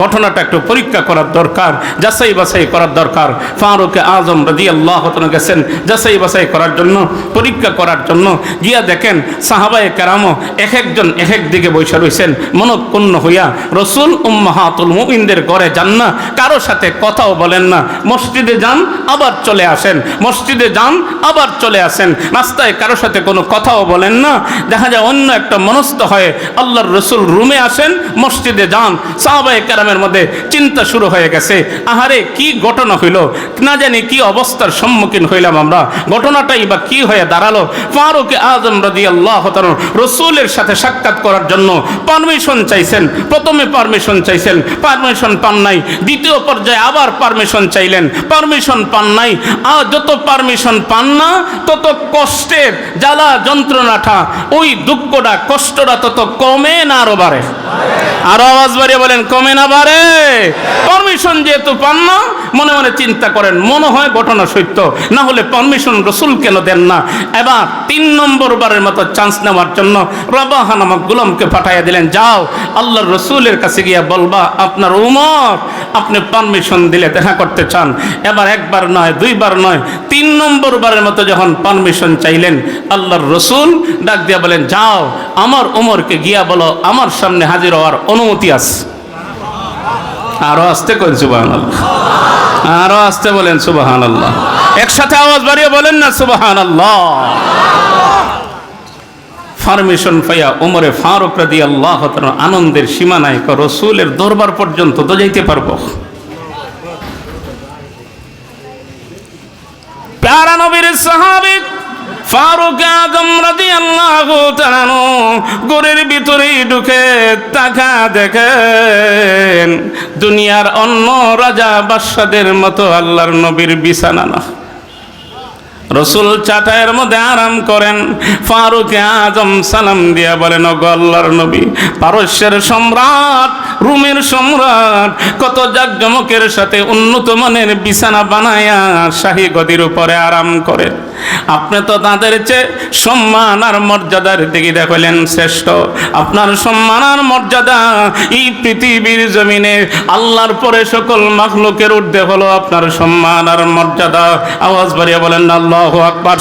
ঘটনাটা একটু পরীক্ষা করার দরকার, যাচাই বাছাই করার দরকার। ফারুক আজম রাজি আল্লাহ গেছেন যাচাই বাছাই করার জন্য, পরীক্ষা করার জন্য। গিয়া দেখেন সাহাবায়ে কেরামও এক একজন এক এক দিকে বৈশা রয়েছেন মনক্ষুণ্ণ হইয়া রসুল উম্মাহাতুল মুমিনদের ঘরে যান না, কারও সাথে কথাও বলেন না। মসজিদে যান, আবার চলে আসেন। মসজিদে যান, আবার চলে আসেন। রাস্তায় কারও সাথে কোনো কথাও বলেন না। দেখা যায় অন্য একটা মনস্থ হয়ে আল্লাহর রসুল রুমে আসেন, মসজিদে যান। সাহাবায়ে কেরামের মধ্যে চিন্তা শুরু হয়ে গেছে। আহারে, কি ঘটনা হইল? না জানি কি অবস্থার সম্মুখীন হইলাম আমরা। ঘটনাটাই বা কি হয়ে দাঁড়াল? ফারুক আজম রাজি আল্লাহ রসুলের সাথে সাক্ষাৎ করার জন্য পারমিশন চাইছেন। প্রথমে পারমিশন চাইছেন। পারমিশন পান নাই। দ্বিতীয় পর্যায়ে আবার পারমিশন চাইলেন। পারমিশন পান নাই। আর যত পারমিশন পান না, তত কষ্টের জ্বালা যন্ত্রণাটা, ওই দুঃখটা, কষ্টটা তত কমে না আরও বাড়ে। আরও আওয়াজ বাড়িয়ে বলেন, কমে না বাড়ে পারমিশন যেহেতু পান না, মনে মনে চিন্তা করেন, মনে হয় ঘটনা সত্য, না হলে পারমিশন রসুল কেন দেন না? এবার তিন নম্বর বারের মতো চান্স নেওয়ার জন্য রবাহা নামক গুলামকে পাঠাইয়া দিলেন, যাও, আল্লাহর রসুলের কাছে গিয়া বলবা, আপনার উমর, আপনি পারমিশন দিলে দেখা করতে চান। এবার একবার নয়, দুইবার নয়, তিন নম্বর বারের মতো যখন পারমিশন চাইলেন, আল্লাহর রসুল ডাক দিয়া বলেন, যাও, আমার উমরকে গিয়া বলো, আমার সামনে হাজির হওয়ার অনুমতি আছে। আরও আসতে করেন সুবাহান আল্লাহ আরও আসতে বলেন সুবাহান আল্লাহ একসাথে আওয়াজ বাড়িয়ে বলেন না সুবাহান আল্লাহ পারমিশন পাইয়া উমরে ফারুক রাদি আল্লাহ আনন্দের সীমানায় রসুলের দরবার পর্যন্ত তো যাইতে পারব। প্যারা নবীর সাহাবিক ফারুক আজম রাদি আল্লাহ গোরের ভিতরে ঢুকে তাকা দেখেন, দুনিয়ার অন্য রাজা বাদশাদের মতো আল্লাহর নবীর বিছানা না। রসুল চাটায়ের মধ্যে আরাম করেন, ফারুক আজম সালাম দিয়া বলেন গল্লার নবী, পারস্যের সম্রাট, রুমের সম্রাট, কত জাকজমকের সাথে উন্নত মানের বিছানা বানায়া শাহী গদির উপরে আরাম করেন। আপনি তো তাদের চেয়ে সম্মান আর মর্যাদার দিকে দেখলেন শ্রেষ্ঠ। আপনার সম্মান আর মর্যাদা এই পৃথিবীর জমিনে আল্লাহর পরে সকল মাখলুকের ঊর্ধ্বে হলো আপনার সম্মান আর মর্যাদা। আওয়াজ বাড়িয়ে বলেন, আল্লাহ আকবার।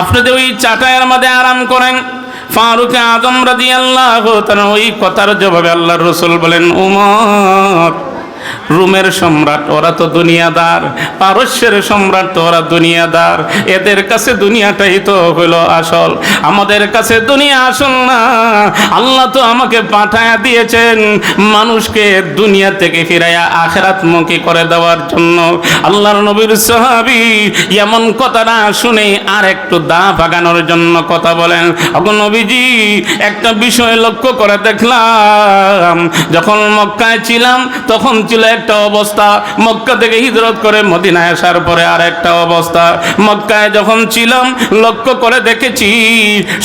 আপনি যে ওই চাটায়ের মধ্যে আরাম করেন, ফারুক আদম রাজি আল্লাহ ওই কথার জবাবে আল্লাহর রসুল বলেন, উমর রুমের সম্রাট, ওরা তো দুনিয়াদার। পারস্যের সম্রাট তো ওরা দুনিয়াদার। এদের কাছে দুনিয়াটাই তো হলো আসল। আমাদের কাছে দুনিয়া আসল না। আল্লাহ তো আমাকে পাঠায়া দিয়েছেন মানুষকে দুনিয়া থেকে ফিরাইয়া আখেরাত মুখী করে দেওয়ার জন্য। আল্লাহর নবীর সাহাবি এমন কথাটা শুনে আর একটু দা ভাগানোর জন্য কথা বলেন। এখন নবীজি, একটা বিষয় লক্ষ্য করে দেখলাম। যখন মক্কায় ছিলাম, তখন ছিল একটা অবস্থা। মক্কা থেকে হিজরত করে মদিনায় আসার পরে আর একটা অবস্থা। মক্কায় যখন ছিলাম, লক্ষ্য করে দেখেছি,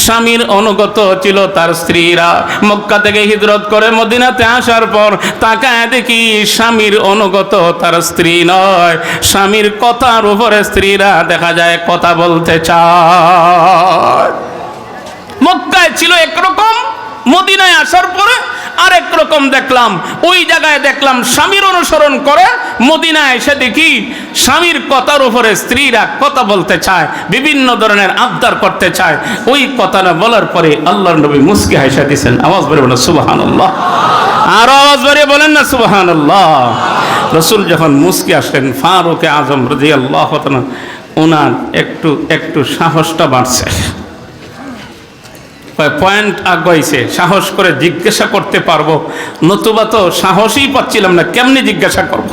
স্বামীর অনুগত ছিল তার স্ত্রীরা। মক্কা থেকে হিজরত করে মদিনাতে আসার পর তাকায় দেখি স্বামীর অনুগত তার স্ত্রী নয়। স্বামীর কথার উপরে স্ত্রীরা দেখা যায়, কথা বলতে চায়। মক্কায় ছিল একরকম। মদিনায় আসার পরে আরেক রকম দেখলাম। ওই জায়গায় দেখলাম স্বামীর অনুসরণ করে, মদিনায় এসে দেখি স্বামীর কথার উপরে স্ত্রীরা কথা বলতে চায়, বিভিন্ন ধরনের আবদার করতে চায়। ওই কথাটা বলার পরে আল্লাহর নবী মুসকি হাসা দিয়েছেন, আওয়াজ বেড়ে বলেন সুবাহান আল্লাহ আরও আওয়াজ বেরিয়ে বলেন না সুবাহান আল্লাহ রসুল যখন মুসকি আসলেন, ফারুকে আজম রাজি আল্লাহ ওনার একটু একটু সাহসটা বাড়ছে। পয়েন্ট আগাইছে। সাহস করে জিজ্ঞাসা করতে পারব। নতুবা তো সাহসই পাচ্ছিলাম না, কেমনি জিজ্ঞাসা করব?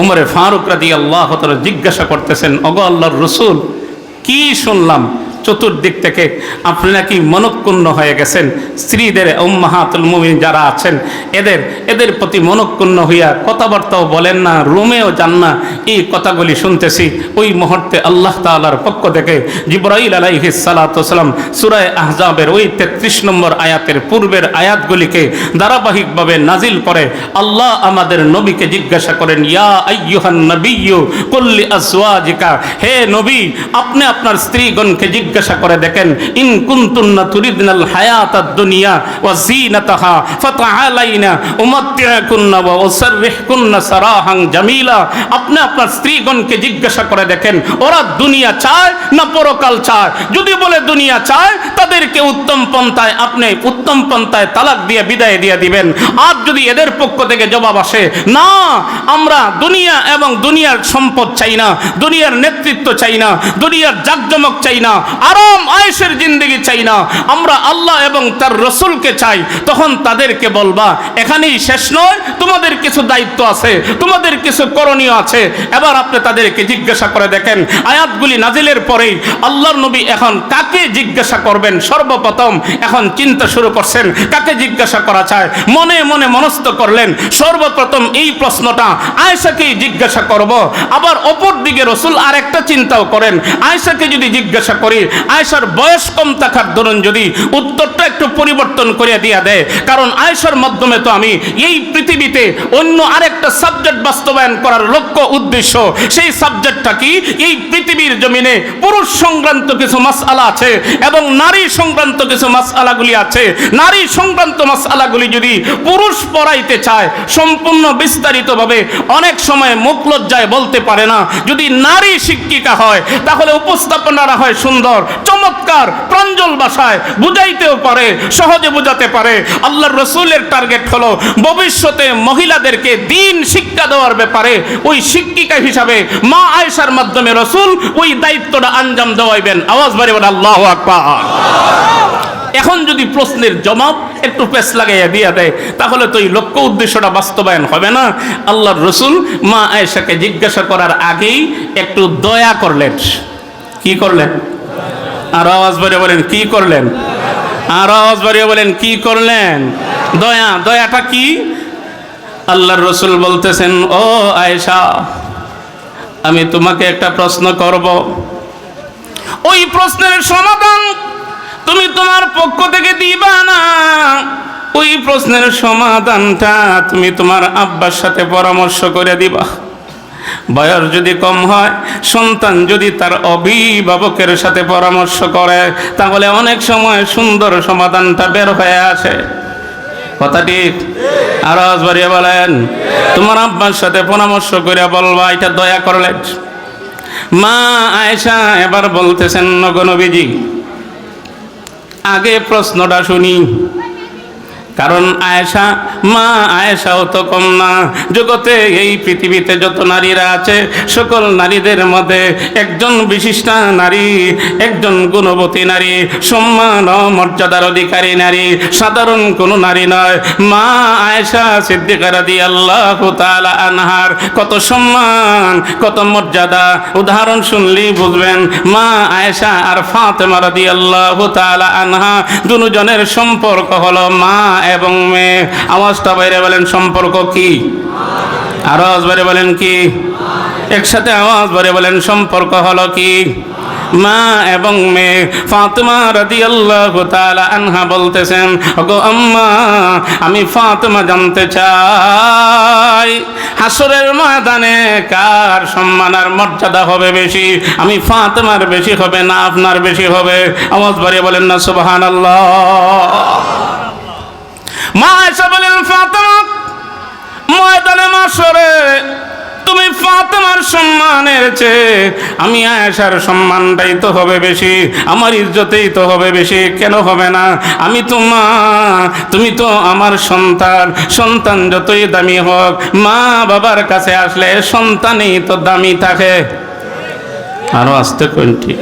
উমরে ফারুক রাদি আল্লাহ জিজ্ঞাসা করতেছেন, অগ আল্লাহর রসুল, কি শুনলাম? চতুর্দিক থেকে আপনি নাকি মনক্ষুণ্ণ হয়ে গেছেন। স্ত্রীদের উম্মাহাতুল মুমিন যারা আছেন, এদের এদের প্রতি মনক্ষুণ্ণ হইয়া কথাবার্তাও বলেন না, রুমেও যান না। এই কথাগুলি শুনতেছি। ওই মুহূর্তে আল্লাহ তাআলার পক্ষ থেকে জিব্রাইল আলাইহিস সালাম সুরায় আহজাবের ওই তেত্রিশ নম্বর আয়াতের পূর্বের আয়াতগুলিকে ধারাবাহিকভাবে নাজিল করে আল্লাহ আমাদের নবীকে জিজ্ঞাসা করেন, ইয়া আইয়ুহান নবিয়্যু কুল্লি আজওয়াজিকা? হে নবী, আপনি আপনার স্ত্রীগণকে জিজ্ঞাসা জিজ্ঞাসা করে, দেখেন, ইন কুনতুন্না তুরিদনাল হায়াতাদ দুনিয়া ওয়া জিনাতাহা ফাতাআলাইনা উমাত্তিআকুন্না ওয়া উসাররিহকুন্না সারাহান জামিলা। আপনি আপনার স্ত্রীগণকে জিজ্ঞাসা করে দেখেন, ওরা দুনিয়া চায় না পরকাল চায়? যদি বলে দুনিয়া চায়, তাদেরকে উত্তম পন্থায়, আপনি উত্তম পন্থায় তালাক দিয়ে, বিদায় দিয়ে দিবেন। আর যদি এদের পক্ষ থেকে জবাব আসে, না, আমরা দুনিয়া এবং দুনিয়ার সম্পদ চাই না, দুনিয়ার নেতৃত্ব চাই না, দুনিয়ার জাকজমক চাই না আরাম আয়েসের জিন্দগি চাই না। আমরা আল্লাহ এবং তার রসুলকে চাই। তখন তাদেরকে বলবা, এখানেই শেষ নয়, তোমাদের কিছু দায়িত্ব আছে, তোমাদের কিছু করণীয় আছে। এবার আপনি তাদেরকে জিজ্ঞাসা করে দেখেন, আয়াতগুলি নাজিলের পরেই আল্লাহর নবী এখন কাকে জিজ্ঞাসা করবেন? সর্বপ্রথম এখন চিন্তা শুরু করছেন, কাকে জিজ্ঞাসা করা চায়? মনে মনে মনস্থ করলেন, সর্বপ্রথম এই প্রশ্নটা আয়েশাকেই জিজ্ঞাসা করব। আবার অপর দিকে রসুল আর একটা চিন্তাও করেন, আয়েশাকে যদি জিজ্ঞাসা করি আয়েশার বয়স কম থাকার দরুন যদি উত্তরটা একটু পরিবর্তন করে দিয়া দেয়, কারণ আয়েশার মাধ্যমে তো আমি এই পৃথিবীতে অন্য আরেকটা সাবজেক্ট বাস্তবায়ন করার লক্ষ্য উদ্দেশ্য, সেই সাবজেক্টটা কি? এই পৃথিবীর জমিনে পুরুষ সংক্রান্ত কিছু মাসআলা আছে এবং নারী সংক্রান্ত কিছু মাসআলাগুলি আছে। নারী সংক্রান্ত মাসআলাগুলি যদি পুরুষ পড়াইতে চায়, সম্পূর্ণ বিস্তারিতভাবে অনেক সময় মুখ লজ্জায় বলতে পারে না। যদি নারী শিক্ষিকা হয়, তাহলে উপস্থাপনারা হয় সুন্দর চমৎকার, প্রাঞ্জল ভাষায় বুঝাইতেও পারে, সহজে বুঝাতে পারে। আল্লাহর রসুলের টার্গেট হলো ভবিষ্যতে মহিলাদেরকে দিন শিক্ষা দেওয়ার ব্যাপারে ওই শিক্ষিকা হিসাবে মা আয়েশার মাধ্যমে রসুল ওই দায়িত্বটা আঞ্জাম দেওয়াইবেন। আওয়াজ বাড়ি বলে আল্লাহ এখন যদি প্রশ্নের জবাব একটু পেস লাগাইয়া দিয়া দেয়, তাহলে তো এই লক্ষ্য উদ্দেশ্যটা বাস্তবায়ন হবে না। আল্লাহর রসুল মা আয়েশাকে জিজ্ঞাসা করার আগেই একটু দয়া করলেন। কি করলেন? আর আওয়াজ বাড়িয়ে বলেন, কি করলেন? আর আওয়াজ বাড়িয়ে বলেন, কি করলেন? দয়া, দয়াটা কি? আল্লাহর রসুল বলতেছেন, ও আয়েশা, আমি তোমাকে একটা প্রশ্ন করব। ওই প্রশ্নের সমাধান তুমি তোমার পক্ষ থেকে দিবা না। ওই প্রশ্নের সমাধানটা তুমি তোমার আব্বার সাথে পরামর্শ করে দিবা। বয়স যদি কম হয়, সন্তান যদি তার অভিভাবকের সাথে পরামর্শ করে, তাহলে অনেক সময় সুন্দর সমাধানটা বের হয়ে আসে। কথা ঠিক? আরজ বাড়িয়ে বলেন, তোমার আব্বার সাথে পরামর্শ করে বলবা, এটা দয়া করলেন মা আয়েশা এবার বলতেছেন নগনবীজি আগে প্রশ্নটা শুনি। কারণ আয়েশা, মা আয়েশাও তো কম না। জগতে এই পৃথিবীতে যত নারীরা আছে, সকল নারীদের মধ্যে একজন বিশিষ্টা নারী, একজন গুণবতী নারী, সম্মান ও মর্যাদার অধিকারী নারী, সাধারণ কোনো নারী নয়। মা আয়েশা সিদ্দিকারা দি আল্লাহ আনহার কত সম্মান, কত মর্যাদা। উদাহরণ শুনলেই বুঝবেন, মা আয়েশা আর ফাতেমা রাদি আল্লাহ আনহা দুজনের সম্পর্ক হলো মা এবং মেয়ে আওয়াজটা বাইরে বলেন, সম্পর্ক কি? আরও আওয়াজ বাইরে বলেন কি? একসাথে আওয়াজ বাইরে বলেন, সম্পর্ক হলো কি? মা এবং মেয়ে ফাতেমা রাদিয়াল্লাহু তাআলা আনহা বলতেছেন, ওগো আম্মা, আমি ফাতেমা জানতে চাই। হাসরের ময়দানে কার সম্মান আর মর্যাদা হবে বেশি? আমি ফাতেমার বেশি হবে না আপনার বেশি হবে? আওয়াজ বাড়িয়ে বলেন না, সুবহানাল্লাহ। মা এসে বলেন, ফাতেমা, ময়দানে মাসরে তুমি ফাতেমার সম্মানের চেয়ে আমি আয়েশার সম্মানটাই তো হবে বেশি, আমার ইজ্জতেই তো হবে বেশি, কেন হবে না? আমি তো মা, তুমি তো আমার সন্তান সন্তান যতই দামি হোক, মা বাবার কাছে আসলে সন্তানই তো দামি থাকে। আরও আসতে কোনটি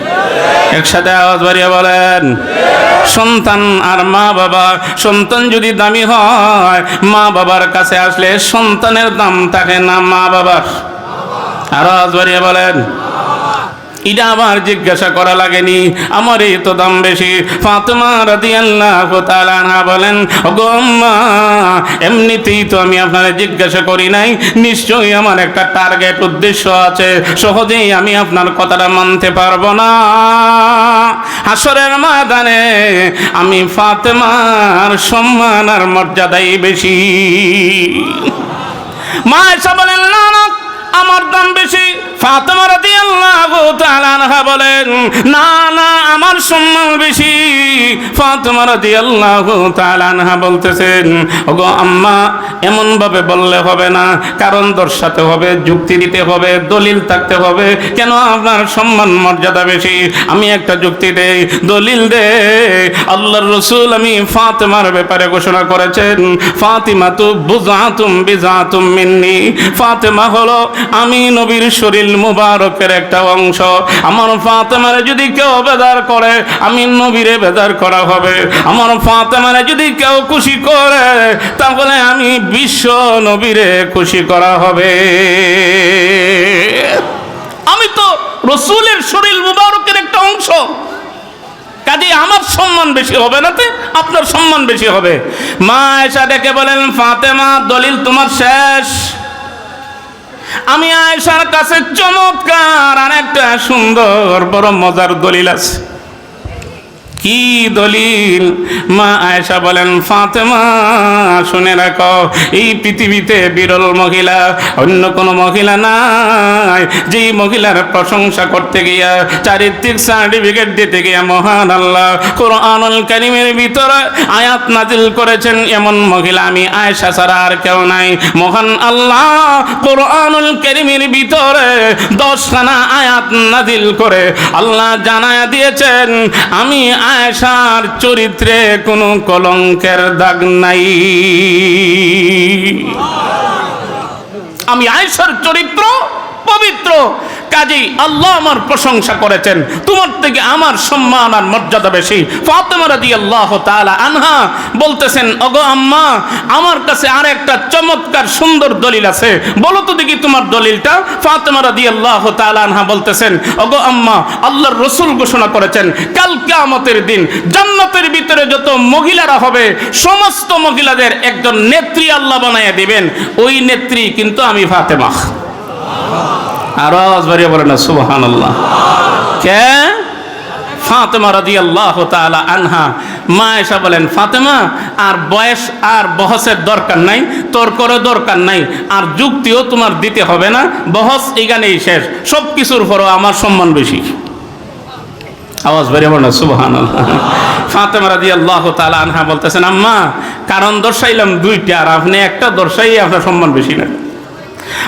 একসাথে আওয়াজ বাড়িয়ে বলেন, সন্তান আর মা বাবা, সন্তান যদি দামি হয়, মা বাবার কাছে আসলে সন্তানের দাম থাকে না মা বাবার। আরও আওয়াজ বাড়িয়ে বলেন এটা আবার জিজ্ঞাসা করা লাগেনি। আমার এই তো দাম বেশি। ফাতেমা তাআলা আনহা বলেন, ওগো আম্মা, এমনিতেই তো আমি আপনারে জিজ্ঞাসা করি নাই। নিশ্চয়ই আমার একটা টার্গেট উদ্দেশ্য আছে। সহজেই আমি আপনার কথাটা মানতে পারব না। হাসরের ময়দানে আমি ফাতেমার সম্মান আর মর্যাদাই বেশি। মা এসে বলেন, না না, আমার দাম বেশি। বলেন, না না, আমার সম্মান বেশি। বলতেছেন, ওগো আম্মা এমন ভাবে বললে হবে না। কারণ দর্শাতে হবে, যুক্তি দিতে হবে, দলিল থাকতে হবে। কেন আপনার সম্মান মর্যাদা বেশি? আমি একটা যুক্তি দেই, দলিল দে আল্লাহর রসুল আমি ফাতেমার ব্যাপারে ঘোষণা করেছেন ফাতিমা তু বুজাতুম বিজাতুম মিন্নি। ফাতেমা হলো, আমি নবীর শরীর মুবারকের একটা অংশ। আমার ফাতেমারে যদি কেউ বেদার করে, আমি নবীরে বেদার করা হবে। আমার ফাতেমারে যদি কেউ খুশি করে, তাহলে আমি বিশ্ব নবীরে খুশি করা হবে। আমি তো রসুলের শরীর মুবারকের একটা অংশ। কাজে আমার সম্মান বেশি হবে না তে? আপনার সম্মান বেশি হবে। মা এসা ডেকে বলেন, ফাতেমা, দলিল তোমার শেষ। আমি আয়সার কাছে চমৎকার আর একটা সুন্দর বড় মজার দলিল আছে। কি দলিল? মা আয়েশা বলেন, ফাতেমা, শুনে রাখো, এই পৃথিবীতে বিরল মহিলা, অন্য কোনো মহিলা নাই। যেই মহিলার প্রশংসা করতে গিয়া চারিত্রিক সার্টিফিকেট দিতে গিয়া মহান আল্লাহ, কোরআনুল কারিমের ভিতরে আয়াত নাজিল করেছেন, এমন মহিলা আমি আয়েশা ছাড়া আর কেউ নাই। মহান আল্লাহ কোরআনুল কারিমের ভিতরে দশখানা আয়াত নাজিল করে আল্লাহ জানায় দিয়েছেন, আমি আয়েশার চরিত্রে কোনো কলঙ্কের দাগ নাই। আমি আয়সার চরিত্র পবিত্র। কাজেই আল্লাহ আমার প্রশংসা করেছেন। তোমার থেকে আমার সম্মান আর মর্যাদা বেশি। ফাতেমা রাদিয়াল্লাহু তাআলা আনহা বলতেছেন, ওগো আম্মা, আমার কাছে আর একটা চমৎকার সুন্দর দলিল আছে। বলো তো দেখি তোমার দলিলটা। ফাতেমা রাদিয়াল্লাহু তাআলা আনহা বলতেছেন, ওগো আম্মা, আল্লাহর রসুল ঘোষণা করেছেন, কাল কিয়ামতের দিন জান্নাতের ভিতরে যত মহিলারা হবে, সমস্ত মহিলাদের একজন নেত্রী আল্লাহ বানাইয়া দিবেন। ওই নেত্রী কিন্তু আমি ফাতেমা। আরজ বাড়িয়ে বলে না সুবহান আল্লাহ কে? ফাতেমা রাদি আল্লাহ তালা আনহা। মা এসা বলেন, ফাতেমা, আর বয়স আর বহসের দরকার নাই, তোর করে দরকার নাই, আর যুক্তিও তোমার দিতে হবে না, বহস এখানেই শেষ সব কিছুর পরও আমার সম্মান বেশি। আওয়াজ বেরিয়ে বলো না সুবহান ফাতেমা রাদি আল্লাহ তালা আনহা বলতেছেন, আম্মা, কারণ দর্শাইলাম দুইটা, আর আপনি একটা দর্শাই আপনার সম্মান বেশি না।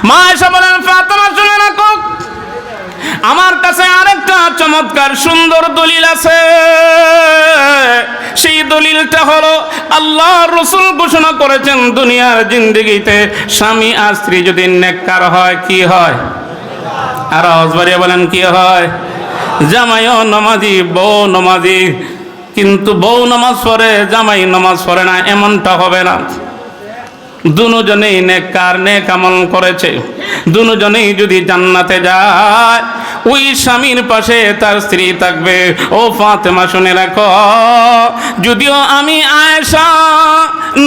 মা এসে বলেন ফাতেমা শুনে আমার কাছে আরেকটা চমৎকার সুন্দর দলিল আছে। সেই দলিলটা হলো, আল্লাহ রসুল ঘোষণা করেছেন দুনিয়ার স্বামী আর স্ত্রী যদি নেককার হয়, কি হয়? আর বলেন, কি হয়? জামাইও নমাজি, বউ নমাজি, কিন্তু বউ নামাজ পড়ে, জামাই নামাজ পড়ে না, এমনটা হবে না। দুজনেই নেককার, নেক আমল করেছে। দুজনেই যদি জান্নাতে যায়, ওই স্বামীর পাশে তার স্ত্রী থাকবে। ও ফাতেমা, শুনে রাখো, যদিও আমি আয়েশা,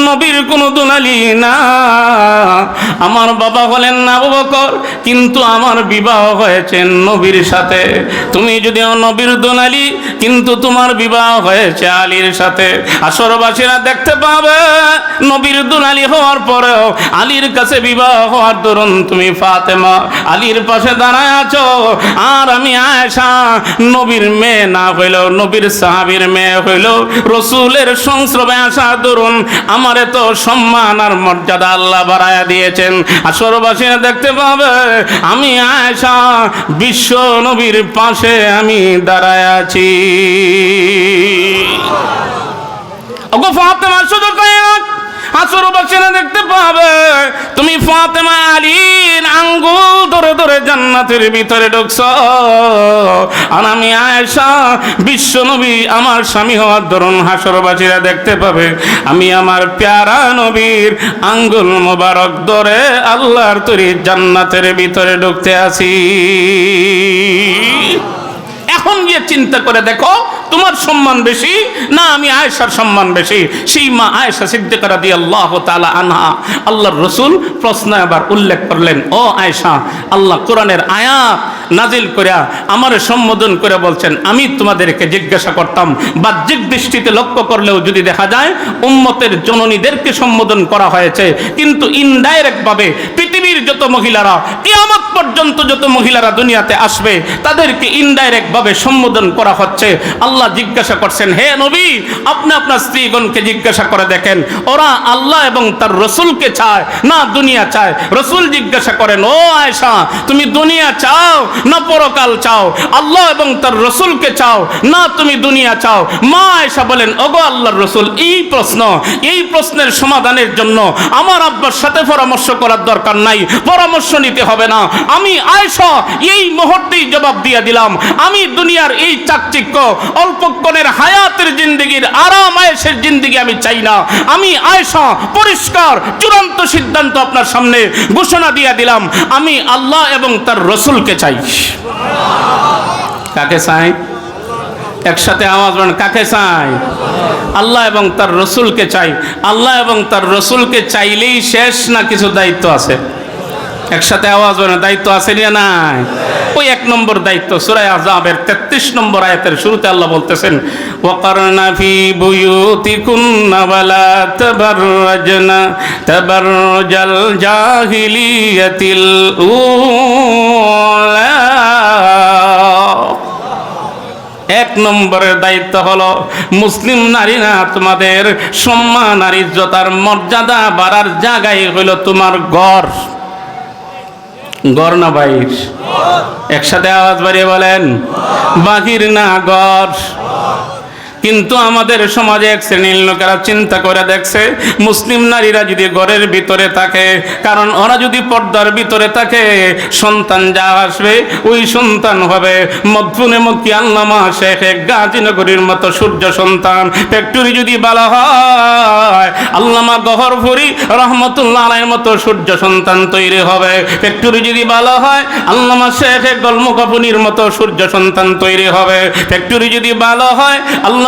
নবীর কোনো দুলালি না বাবা হলেন না বকর, কিন্তু আমার বিবাহ হয়েছে নবীর সাথে। তুমি যদিও নবীর দুলালি কিন্তু তোমার বিবাহ হয়েছে আলীর সাথে। আসরবাসীরা দেখতে পাবে, নবীর দুলালি হওয়ার পরেও আলীর কাছে বিবাহ হওয়ার দরুন তুমি ফাতেমা। আলীর পাশে দাঁড়ায় আছো, আর আমি আয়েশা। নবীর মেয়ে না হইল, নবীর সাহাবীর মেয়ে হইল। রসুলের সংস্রবে আসা দরুন আমার এত সম্মান আর মর্যাদা আল্লাহ বাড়ায়া দিয়েছেন। আসরবাসীরা দেখতে পাবে আমি আয়সা বিশ্ব নবীর পাশে আমি দাঁড়ায় আছি। ওগো ফাতেমা শুধু আসর বাসীরা দেখতে পাবে। তুমি ফাতেমা আলীর আঙ্গুল ধরে ধরে জান্নাতের ভিতরে ঢুকছ। আর আমি আয়েশা বিশ্ব নবী আমার স্বামী হওয়ার ধরুন হাসরবাসীরা দেখতে পাবে। আমি আমার প্যারা নবীর আঙ্গুল মোবারক ধরে আল্লাহর তৈরি জান্নাতের ভিতরে ঢুকতে আসি। এখন গিয়ে চিন্তা করে দেখো, তোমার সম্মান বেশি, না আমি আয়েশার সম্মান বেশি। সেই মা আয়েশা সিদ্দিকারা দিয়ে আল্লাহ তালা আনহা, আল্লাহর রসুল প্রশ্ন আবার উল্লেখ করলেন, ও আয়েশা, আল্লাহ কোরআনের আয়াত নাজিল করিয়া আমার সম্বোধন করে বলছেন, আমি তোমাদেরকে জিজ্ঞাসা করতাম, বাহ্যিক দৃষ্টিতে লক্ষ্য করলেও যদি দেখা যায়, উম্মতের জননীদেরকে সম্বোধন করা হয়েছে, কিন্তু ইনডাইরেক্ট ভাবে পৃথিবীর যত মহিলারা, কিয়ামত পর্যন্ত যত মহিলারা দুনিয়াতে আসবে, তাদেরকে ইনডাইরেক্ট ভাবে সম্বোধন করা হচ্ছে। আল্লাহ জিজ্ঞাসা করছেন, হে নবী, আপনি আপনার স্ত্রীগণকে জিজ্ঞাসা করে দেখেন। ওরা আল্লাহ এবং তার রসুলকে চায়, না দুনিয়া চায়। রসুল জিজ্ঞাসা করেন, ও আয়সা তুমি দুনিয়া চাও না পরকাল চাও? আল্লাহ এবং তার রসুলকে চাও না তুমি দুনিয়া চাও? মা আয়সা বলেন, ওগো আল্লাহর রসুল, এই প্রশ্ন, এই প্রশ্নের সমাধানের জন্য আমার আব্বার সাথে পরামর্শ করার দরকার নাই। পরামর্শ নিতে হবে না। আমি আয়সা এই মুহূর্তেই জবাব দিয়ে দিলাম। আমি দুনিয়ার এই চাকচিক্য, অল্পক্ষণের হায়াতের জিন্দগির, আরাম আয়েসের জিন্দগি আমি চাই না। আমি আয়সা পরিষ্কার, চূড়ান্ত সিদ্ধান্ত আপনার সামনে ঘোষণা দিয়ে দিলাম। আমি আল্লাহ এবং তার রসুলকে চাই। কাকে চাই? একসাথে আওয়াজ বান কাকে চাই? আল্লাহ এবং তার রসুলকে চাই। আল্লাহ এবং তার রসুলকে চাইলেই শেষ না কিছু দায়িত্ব আছে। একসাথে আওয়াজ বানা দায়িত্ব আছে না নাই। ওই এক নম্বর দায়িত্ব সুরায় আজাবের তেত্রিশ নম্বর আয়াতের শুরুতে আল্লাহ বলতেছেন, ওয়াকারনা ফি বুয়ুতিকুন্না তাবাররাজনা, তাবাররুজাল জাহিলিয়াতিল উলা। এক নম্বরের দায়িত্ব হলো, মুসলিম নারীরা তোমাদের সম্মান আর ইজ্জতার মর্যাদা বাড়ার জায়গায় হইল তোমার গড় গড় না বাইর একসাথে আওয়াজ বাড়িয়ে বলেন বাহির না গড়। কিন্তু আমাদের সমাজে এক শ্রেণির লোকেরা চিন্তা করে দেখছে, মুসলিম নারীরা যদি ঘরের ভিতরে থাকে, কারণ ওরা যদি পর্দার ভিতরে থাকে, সন্তান যা আসবে, ওই সন্তান হবে। আল্লামা শেখ গাজীনগরীর মতো সূর্য সন্তান। ফ্যাক্টরি যদি বলা হয়, আল্লামা গহর গহরভুরি রহমতুল্লাহ আলাইয়ের মতো সূর্য সন্তান তৈরি হবে। ফ্যাক্টরি যদি বলা হয়, আল্লামা শেখ গলমুকাপুনির মতো সূর্য সন্তান তৈরি হবে। ফ্যাক্টরি যদি ভালো হয়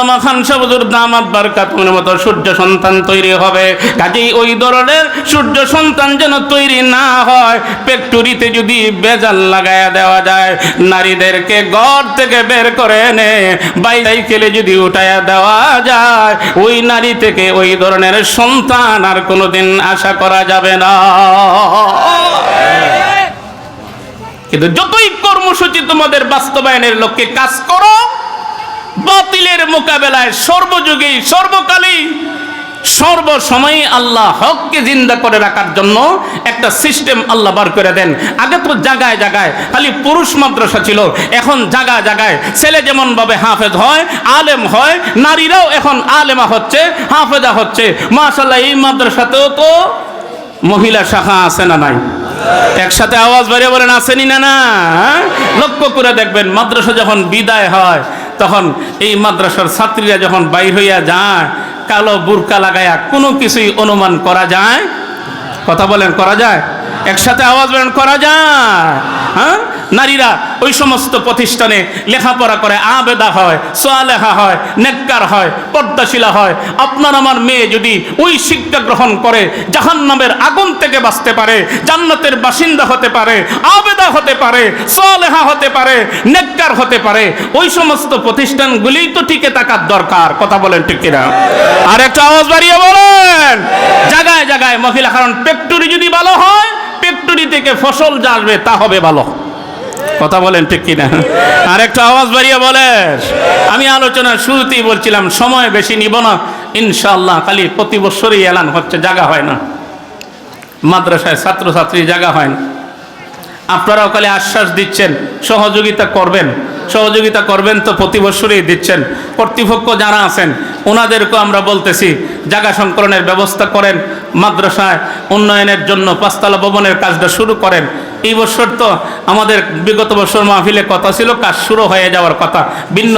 আল্লামা খান সাবুজুর দামাত বারকাতুনের মতো সূর্য সন্তান তৈরি হবে। কাজেই ওই ধরনের সূর্য সন্তান যেন তৈরি না হয়। ফ্যাক্টরিতে যদি বেজাল দেওয়া যায়, নারীদেরকে ঘর থেকে বের করে যদি দেওয়া যায়, ওই নারী থেকে ওই ধরনের সন্তান আর কোনোদিন আশা করা যাবে না। কিন্তু যতই কর্মসূচি তোমাদের বাস্তবায়নের লক্ষ্যে কাজ করো বাতিলের মোকাবেলায় সর্বযুগেই সর্বকালেই সর্বসময় আল্লাহ হককে জিন্দা করে রাখার জন্য একটা সিস্টেম আল্লাহ বার করে দেন। আগে তো জায়গায় জায়গায় খালি পুরুষ মাদ্রাসা ছিল, এখন জায়গায় জায়গায় ছেলে যেমন ভাবে হাফেজ হয়, আলেম হয়, নারীরাও এখন আলেমা হচ্ছে, হাফেজা হচ্ছে। মাশাল্লাহ এই মাদ্রাসাতেও তো মহিলা শাখা আছে না নাই? একসাথে আওয়াজ বাড়িয়ে বলেন আসেনি না না? হ্যাঁ? লক্ষ্য করে দেখবেন, মাদ্রাসা যখন বিদায় হয় তখন এই মাদ্রাসার ছাত্রীরা যখন বাইর হইয়া যায়, কালো বুরকা লাগায়া কোনো কিছুই অনুমান করা যায়? কথা বলেন, করা যায়? একসাথে আওয়াজ বলেন, করা যায়। হ্যাঁ? নারীরা ওই সমস্ত প্রতিষ্ঠানে লেখাপড়া করে, আবেদা হয় সোয়ালেহা হয়, নেককার হয় পদ্মাশিলা হয়। আপনার আমার মেয়ে যদি ওই শিক্ষা গ্রহণ করে, জাহান্নামের আগুন থেকে বাঁচতে পারে, জান্নাতের বাসিন্দা হতে পারে, আবেদা হতে পারে সোয়ালেহা হতে পারে, নেককার হতে পারে, ওই সমস্ত প্রতিষ্ঠানগুলি তো টিকে থাকার দরকার। কথা বলেন ঠিক কিনা? আর একটা আওয়াজ বাড়িয়ে বলেন। জায়গায় জায়গায় মহিলা, কারণ ফ্যাক্টরি যদি ভালো হয় ফ্যাক্টরি থেকে ফসল আসবে তা হবে ভালো। কথা বলেন ঠিক কিনা? আর একটা আওয়াজ বাড়িয়ে বলে আমি আলোচনার শুরুতেই বলছিলাম, সময় বেশি নিব না ইনশাল্লাহ খালি প্রতি বছরই এলান হচ্ছে, জায়গা হয় না। মাদ্রাসায় ছাত্রছাত্রী জায়গা হয় না। আপনারাও খালি আশ্বাস দিচ্ছেন, সহযোগিতা করবেন। সহযোগিতা করবেন তো প্রতি বছরই দিচ্ছেন। কর্তৃপক্ষ যারা আছেন, ওনাদেরকেও আমরা বলতেছি, জায়গা সংকলনের ব্যবস্থা করেন, মাদ্রাসায় উন্নয়নের জন্য পাঁচতলা ভবনের কাজটা শুরু করেন। এই বছর তো আমাদের বিগত বছর মাহফিলে কথা ছিল, কাজ শুরু হয়ে যাওয়ার কথা। ভিন্ন